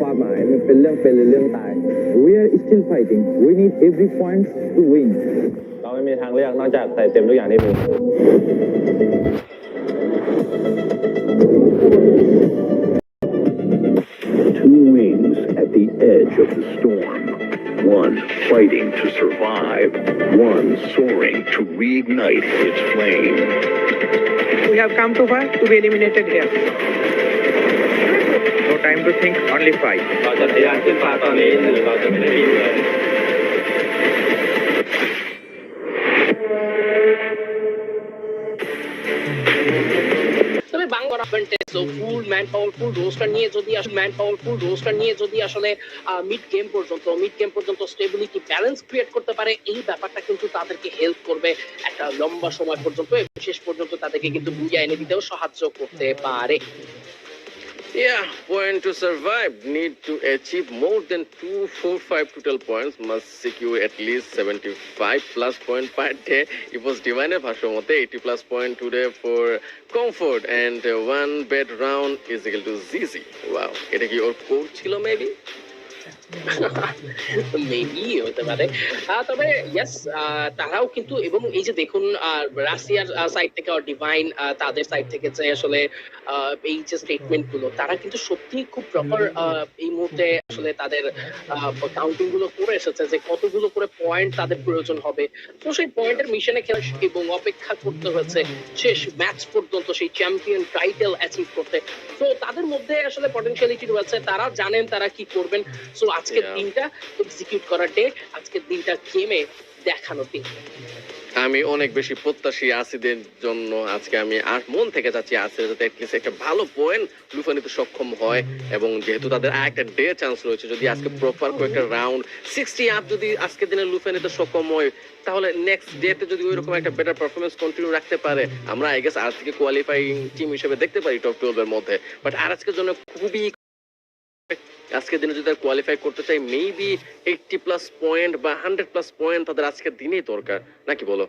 ความหมายมันเป็นเรื่องเป็นหรือเรื่องตาย we are still fighting we need every point to win เราไม่มีทางเลือกนอกจากใส่เต็มทุกอย่างที่มี Two wings at the edge of the storm. One fighting to survive, one soaring to reignite its flame. We have come too far to be eliminated here. to think only five. Full man powerful roster নিয়ে যদি man powerful roster নিয়ে যদি আসলে mid game পর্যন্ত mid game পর্যন্ত stability balance create করতে পারে, এই ব্যাপারটা কিন্তু তাদেরকে হেল্প করবে একটা লম্বা সময় পর্যন্ত শেষ পর্যন্ত তাদেরকে কিন্তু বুঝিয়ে এনে দিতেও সাহায্য করতে পারে Yeah, point to survive. Need to achieve more than two, four, five total points. Must secure at least 75 plus point per day. It was divine Bhashomote, 80 plus point today for comfort. And uh, one bed round is equal to ZZ. Wow. এটা কি ওর core ছিল তবে তারাও কিন্তু, এবং এই যে দেখুন রাশিয়ার সাইড থেকে ডিভাইন তাদের সাইড থেকে যে আসলে এই যে স্টেটমেন্টগুলো তারা কিন্তু সত্যি খুব প্রপার এই মুহূর্তে আসলে তাদের কাউন্টিংগুলো করে এসেছে যে কতগুলো করে পয়েন্ট তাদের প্রয়োজন হবে। তো সেই পয়েন্টের মিশনে খেলা এবং অপেক্ষা করতে হয়েছে শেষ ম্যাচ পর্যন্ত সেই চ্যাম্পিয়ন টাইটেল অ্যাচিভ করতে। তো তাদের মধ্যে আসলে পটেনশিয়ালিটি রয়েছে, তারা জানেন তারা কি করবেন। সো আজকের দিনটা এক্সিকিউট করার ডে আজকের দিনটা গেমে দেখানোর দিন আমি অনেক বেশি প্রত্যাশী আসিদের জন্য। আজকে আমি আর মন থেকে যাচ্ছি আসির যাতে অ্যাটলিস্ট একটা ভালো পয়েন্ট লুফে নিতে সক্ষম হয় এবং যেহেতু তাদের আর একটা ডে চান্স রয়েছে যদি আজকে প্রপার কয়েকটা রাউন্ড সিক্সটি আপ যদি আজকের দিনে লুফে নিতে সক্ষম হয় তাহলে নেক্সট ডেতে যদি ওইরকম একটা বেটার পারফরমেন্স কন্টিনিউ রাখতে পারে আমরা আই গেস আর থেকে কোয়ালিফাইং টিম হিসেবে দেখতে পারি টপ টুয়েলভ এর মধ্যে। বাট আর আজকের জন্য খুবই আজকের দিনে যদি কোয়ালিফাই করতে চাই মেবি এইটটি প্লাস পয়েন্ট বা হান্ড্রেড প্লাস পয়েন্ট তাদের আজকের দিনেই দরকার। নাকি বলো?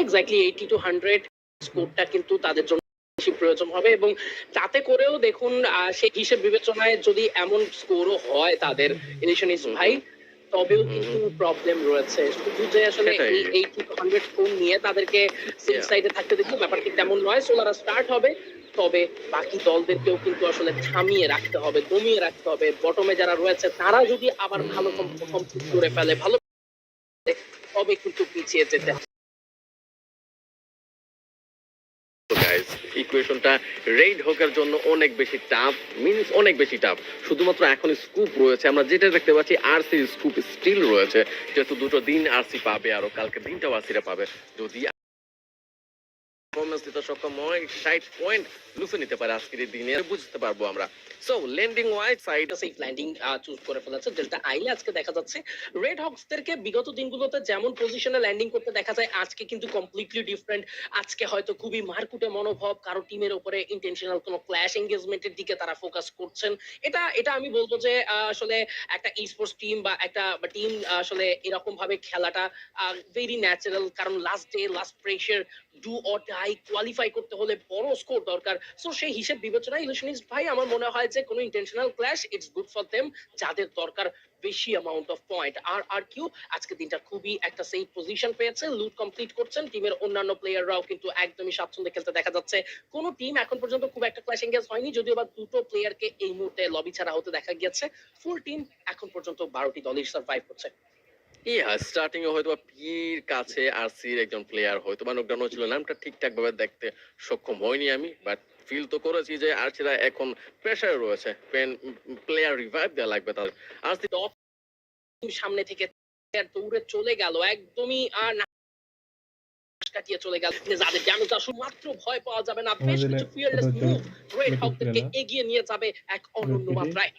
এক্স্যাক্টলি এইটি টু হান্ড্রেড স্কোরটা কিন্তু তাদের জন্য বেশি প্রয়োজন হবে এবং তাতে করেও দেখুন সেই হিসেব বিবেচনায় যদি এমন স্কোরও হয় তাদের ইলিশনিস। ভাই তবেও। কিন্তু প্রবলেম রয়েছে। শুধু যে আসলে এই টু হান্ড্রেড স্কোর নিয়ে তাদেরকে সেফ সাইডে থাকতে দেখব ব্যাপারটি তেমন নয় সোলারা স্টার্ট হবে। তবে বাকি দলদেরকেও কিন্তু আসলে থামিয়ে রাখতে হবে দমিয়ে রাখতে হবে। বটমে যারা রয়েছে তারা যদি আবার ভালো কমপ্লিট করে ফেলে ভালো তবে কিন্তু পিছিয়ে যেতে ইকুয়েশনটা রেইড হকের জন্য অনেক বেশি টাফ মিনস অনেক বেশি টাফ শুধুমাত্র এখন স্কুপ রয়েছে, আমরা যেটা দেখতে পাচ্ছি আর সি স্কুপ স্টিল রয়েছে। যেহেতু দুটো দিন আরসি পাবে, আরও কালকে দিনটাও আর পাবে। যদি পারফরমেন্স দিতে সক্ষম হয় ষাট পয়েন্ট লুফে নিতে পারে আজকের দিনে বুঝতে পারব আমরা। So landing wide side landing choose করে ডেল্টা আইলে আজকে দেখা যাচ্ছে। রেড হকসদেরকে বিগত দিনগুলোতে যেমন পজিশনে ল্যান্ডিং করতে দেখা যায়, আজকে কিন্তু কমপ্লিটলি ডিফারেন্ট আজকে হয়তো খুবই মারকুটে মনোভাব, কারও টিমের উপরে ইন্টেনশনাল কোনো ক্ল্যাশ এঙ্গেজমেন্টের দিকে তারা ফোকাস করছেন। এটা এটা আমি বলব যে আসলে একটা টিম বা একটা টিম আসলে এরকম ভাবে খেলাটা ভেরি ন্যাচারাল কারণ last day last pressure do or die qualify করতে হলে বড় স্কোর দরকার। সো সেই হিসেব বিবেচনায় ইলিশনিস্ট ভাই, আমার মনে হয় যে কোনো intentional clash it's good for them যাদের দরকার বেশি অ্যামাউন্ট অফ পয়েন্ট আর আর কিউ আজকে দিনটা খুবই একটা সেফ পজিশন পেয়েছে লুট কমপ্লিট করছেন টিমের অন্যান্য প্লেয়াররাও কিন্তু একদমই স্বাচ্ছন্দ্যে খেলতে দেখা যাচ্ছে। কোনো টিম এখন পর্যন্ত খুব একটা ক্ল্যাশ এঙ্গেজ হয়নি, যদিও বা দুটো প্লেয়ারকে এই মুহূর্তে লবি ছাড়া হতে দেখা গিয়েছে। ফুল টিম এখন পর্যন্ত বারোটি দলই সার্ভাইভ করছে। ইয়া স্টার্টিং এ হয়তো পির কাছে আরসির একজন প্লেয়ার হয়তো বা নোকডাউন হয়েছিল। নামটা ঠিকঠাক ভাবে দেখতে সক্ষম হয়নি আমি বাট ফিল তো করেছি যে আরসিরা এখন প্রেসারে রয়েছে। পেন প্লেয়ার রিভাইভ দেওয়া লাগবে তাদের। আরসি সামনে থেকে দৌড়ে চলে গেল একদমই আর না কাটিয়ে চলে গেল। যাদের ড্যামেজ আসলে মাত্র ভয় পাওয়া যাবে না। বেশ কিছু ফিয়ারলেস মুভ রেড হকদেরকে এগিয়ে নিয়ে যাবে এক অনন্য মাত্রায়।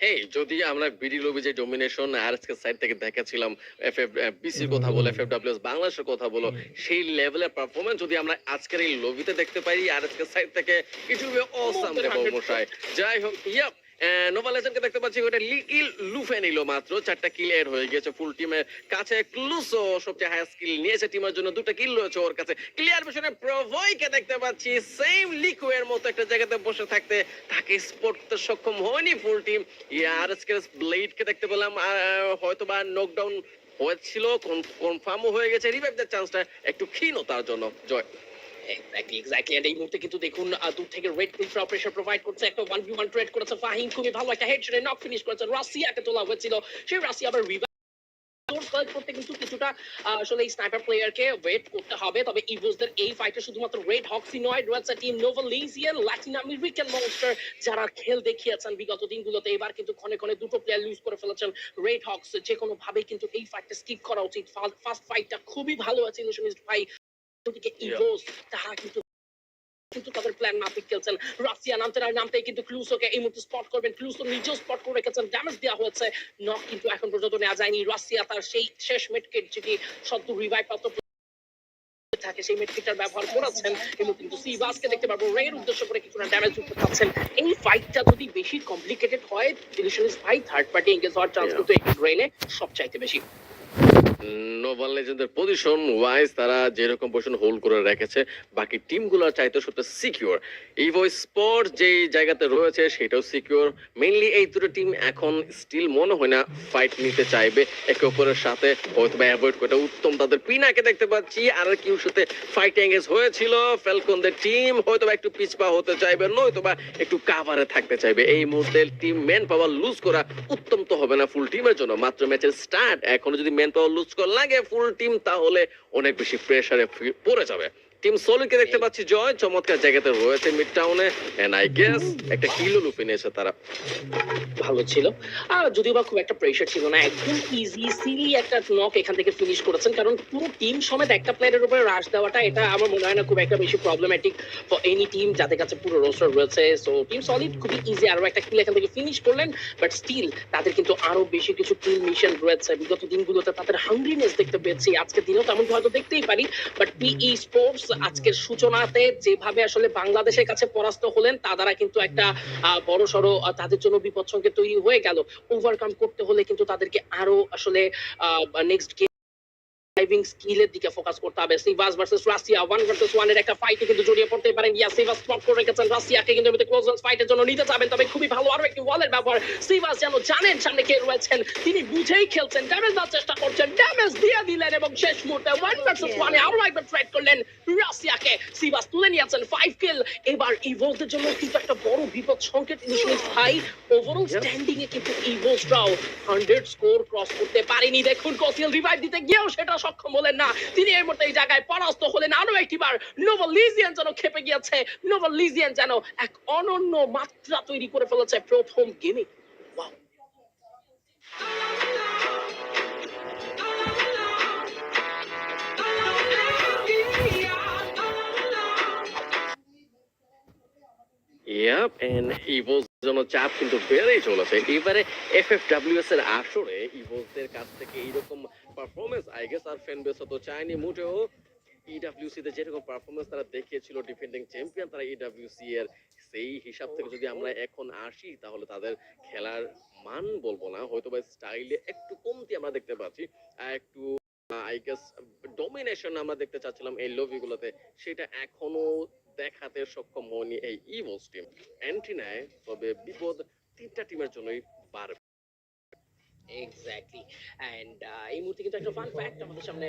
হেই যদি আমরা বিডি লবি যে ডোমিনেশন আরএসকে সাইড থেকে দেখাছিলাম এফ বিসির কথা বলো এফএফডব্লিউএস বাংলাদেশের কথা বলো সেই লেভেলের পারফরমেন্স যদি আমরা আজকের এই লবিতে দেখতে পাই আর আরএসকে সাইড থেকে ইট উইল বি অসাম রে than দেবো 100%. মশাই যাই হোক ইয়াপ নোভা লেজেন্ডকে দেখতে পাচ্ছি, ওটা লিকিল লুফে নিল মাত্র। চারটা কিল হয়ে গেছে ফুল টিমের কাছে ক্লুসো সবচেয়ে হাই স্কিল নিয়েছে টিমের জন্য। দুটো কিল রয়েছে ওর কাছে। ক্লিয়ার পেছনে প্রভয়কে দেখতে পাচ্ছি সেম লিকুয়ের মতো একটা জায়গাতে বসে থাকতে। তাকে করতে সক্ষম হয়নি ফুল টিম ইয়ার ব্লেডকে দেখতে পেলাম হয়তো বা নকডাউন হয়েছিল কনফার্মও হয়ে গেছে। রিভাইভ চান্সটা একটু ক্ষীণ তার জন্য, জয়। এক্স্যাক্টলি এক্স্যাক্টলি এন্ড এই মুহূর্তে কিন্তু দেখুন দূর থেকে রেড প্রোভাইড করছে। একটা ওয়ান ভি ওয়ান ট্রেড করেছে ফাহিম খুবই ভালো একটা নক ফিনিশ করেছে। রাশিয়াকে তোলা হয়েছিল। সেই আবার করতে কিন্তু কিছুটা আসলে এই স্নাইপার প্লেয়ারকে ওয়েট করতে হবে। তবে ইভোসদের এই ফাইটে শুধুমাত্র রেড হক্সি নয় টিম ল্যাটিন আমেরিকান মনস্টার যারা খেল দেখিয়েছেন বিগত দিনগুলোতে। এবার কিন্তু ক্ষণে ক্ষণে দুটো প্লেয়ার লুজ করে ফেলেছেন রেড হক্স যে কোনো ভাবে কিন্তু এই ফাইটটা স্কিপ করা উচিত। ফার্স্ট ফাইটটা খুবই ভালো আছে ভাই। ইভোস তারা কিন্তু কিন্তু তাদের প্ল্যান মাফিক খেলছেন। রাশিয়া নামতে না নামতেই কিন্তু ক্লুসোকে এই মুহূর্তে স্পট করবেন। ক্লুসো নিজেও স্পট করে রেখেছেন ড্যামেজ দেওয়া হয়েছে। নক কিন্তু এখন পর্যন্ত নেওয়া যায়নি। রাশিয়া তার সেই শেষ মেটকেট যেটি সদ্য রিভাইভ প্রাপ্ত থাকে সেই মেট্রিকটার ব্যবহার করেছেন। এবং কিন্তু সিবাসকে দেখতে পারব রের উদ্দেশ্য করে কিছুটা ড্যামেজ যুক্ত পাচ্ছেন এই ফাইটটা যদি বেশি কমপ্লিকেটেড হয় ইলিশনিস ভাই থার্ড পার্টি এঙ্গেজ হওয়ার চান্স. কিন্তু এই রেনে সবচাইতে বেশি। নোভাল লেজেন্ডের পজিশন ওয়াইজ তারা যেরকম পজিশন হোল্ড করে রেখেছে, বাকি টিমগুলো চাইতে সবটা সিকিউর ইভো স্পোর্ট যেই জায়গাতে রয়েছে, সেটাও সিকিউর মেইনলি এই দুটো টিম এখন স্টিল মনে হয় না ফাইট নিতে চাইবে। একে অপরের সাথে হয়তো বা অ্যাভয়েড করে উত্তম। তাদের পিনাকে দেখতে পাচ্ছি আর কিউ সাথে ফাইট এঙ্গেজ হয়েছিল। ফ্যালকনদের টিম হয়তো বা একটু পিছপা হতে চাইবে, নয়তো বা একটু কাভারে থাকতে চাইবে। এই মুহূর্তে টিম ম্যান পাওয়ার লুজ করা উত্তম তো হবে না ফুল টিমের জন্য। মাত্র ম্যাচের স্টার্ট এখনও যদি ম্যান পাওয়ার লুজ করা লাগে ফুল টিম তাহলে অনেক বেশি প্রেশারে পড়ে যাবে। টিম সলিকে দেখতে পাচ্ছি, জয়, চমৎকার জায়গাতে রয়েছে মিড টাউনে এন্ড আই গেস একটা কিলো লুপে নিয়েছে তারা। ভালো ছিল। আর যদিও বা খুব একটা প্রেশার ছিল না, একদম ইজি সিলি একটা নক এখান থেকে ফিনিশ করেছেন, কারণ পুরো টিম সমেত একটা প্লেয়ারের উপরে রাশ দেওয়াটা, এটা আমার মনে হয় না খুব একটা বেশি প্রবলেম্যাটিক ফর এনি টিম যাদের কাছে পুরো রোস্টার রয়েছে। সো টিম সলিড খুবই ইজি আরও একটা কিল এখান থেকে ফিনিশ করলেন বাট স্টিল তাদের কিন্তু আরও বেশি কিছু কিল মিশন রয়েছে। বিগত দিনগুলোতে তাদের হাংরিনেস দেখতে পেয়েছি আজকে দিনেও তেমন হয়তো দেখতেই পারি বাট পিই স্পোর্টস আজকের সূচনাতে যেভাবে আসলে বাংলাদেশের কাছে পরাস্ত হলেন, তা দ্বারা কিন্তু একটা বড় সড়ো তাদের জন্য বিপদ সংকেত তৈরি হয়ে গেল। ওভারকাম করতে হলে কিন্তু তাদেরকে আরও আসলে নেক্সট ড্রাইভিং স্কিলের দিকে ফোকাস করতে হবে। সিভাস ভার্সেস রাশিয়া ওয়ান ভার্সেস ওয়ানের একটা ফাইটে কিন্তু জড়িয়ে পড়তে পারেন। ইয়া সিভাস স্পট করে রেখেছেন রাশিয়াকে কিন্তু এমনিতে ক্লোজ ফাইটের জন্য নিতে যাবেন তবে খুবই ভালো আরও একটি ওয়ালের ব্যবহার। সিভাস যেন জানেন সামনে কে রয়েছেন তিনি বুঝেই খেলছেন। ড্যামেজ দেওয়ার চেষ্টা করছেন ড্যামেজ দিয়ে দিলেন এবং শেষ মুহূর্তে ওয়ান ভার্সেস ওয়ানে আরও একবার ট্রাই করলেন রাশিয়াকে সিভাস তুলে নিয়েছেন ফাইভ কিল এবার ইভোসদের জন্য কিন্তু একটা বড় বিপদ সংকেত ইনিশিয়ালি ভাই ওভারঅল স্ট্যান্ডিং এ কিন্তু ইভোসরাও হান্ড্রেড স্কোর ক্রস করতে পারেনি। দেখুন কসিল রিভাইভ দিতে গিয়েও সেটা সক্ষম হলেন না। তিনি এর মধ্যে এই জায়গায় পরাস্ত হলেন। আরও একটিবার নোভাল লিজিয়ান যেন খেপে গিয়েছে। নোভাল লিজিয়ান যেন এক অনন্য মাত্রা তৈরি করে ফেলেছে প্রথম গেমে। ওয়াও ইয়াপ এন্ড ইভোস জন্য চাপ কিন্তু বেড়েই চলেছে। এবারে এফএফডব্লিউএস এর আসরে ইভোসদের কাছ থেকে এইরকম পারফরমেন্স আই গেস আর ফ্যান বেস তো চায়নি। মোটেও ইডব্লিউসি তে যেরকম পারফরমেন্স তারা দেখিয়েছিল ডিফেন্ডিং চ্যাম্পিয়ন তারা ইডব্লিউসি এর সেই হিসাব থেকে যদি আমরা এখন আসি, তাহলে তাদের খেলার মান বলব না। হয়তো বা স্টাইলে একটু কমতি আমরা দেখতে পাচ্ছি। একটু আই গেস ডমিনেশন আমরা দেখতে চাচ্ছিলাম এই লবিগুলোতে সেটা এখনও দেখাতে সক্ষম হয়নি এই ইভলস টিম অ্যান্টিনায় তবে বিপদ তিনটা টিমের জন্যই বাড়বে। এক্স্যাক্টলি এন্ড এই মুহূর্তে কিন্তু একটা ফান ফ্যাক্ট আমাদের সামনে